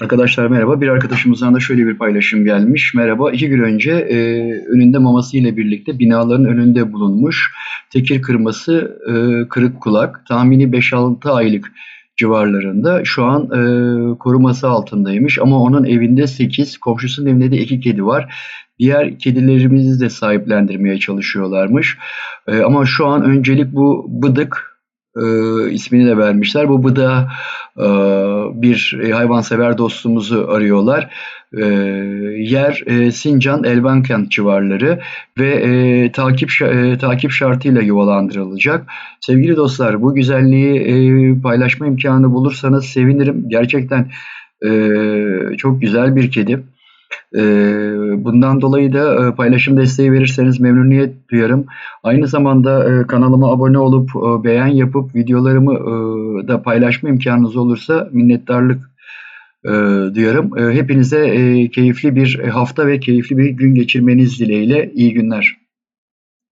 Arkadaşlar merhaba. Bir arkadaşımızdan da şöyle bir paylaşım gelmiş. Merhaba. İki gün önce e, önünde maması ile birlikte binaların önünde bulunmuş. Tekir kırması e, kırık kulak. Tahmini 5-6 aylık civarlarında. Şu an e, koruması altındaymış ama onun evinde 8, komşusunun evinde de 2 kedi var. Diğer kedilerimizi de sahiplendirmeye çalışıyorlarmış. E, ama şu an öncelik bu bıdık e, ismini de vermişler. Bu bıda e, bir hayvansever dostumuzu arıyorlar. E, yer e, Sincan Elbankent civarları ve e, takip e, takip şartıyla yuvalandırılacak. Sevgili dostlar bu güzelliği e, paylaşma imkanı bulursanız sevinirim. Gerçekten e, çok güzel bir kedi. Ee, bundan dolayı da e, paylaşım desteği verirseniz memnuniyet duyarım. Aynı zamanda e, kanalıma abone olup e, beğen yapıp videolarımı da paylaşma imkanınız olursa minnettarlık duyarım. Hepinize keyifli bir hafta ve keyifli bir gün geçirmeniz dileğiyle iyi günler.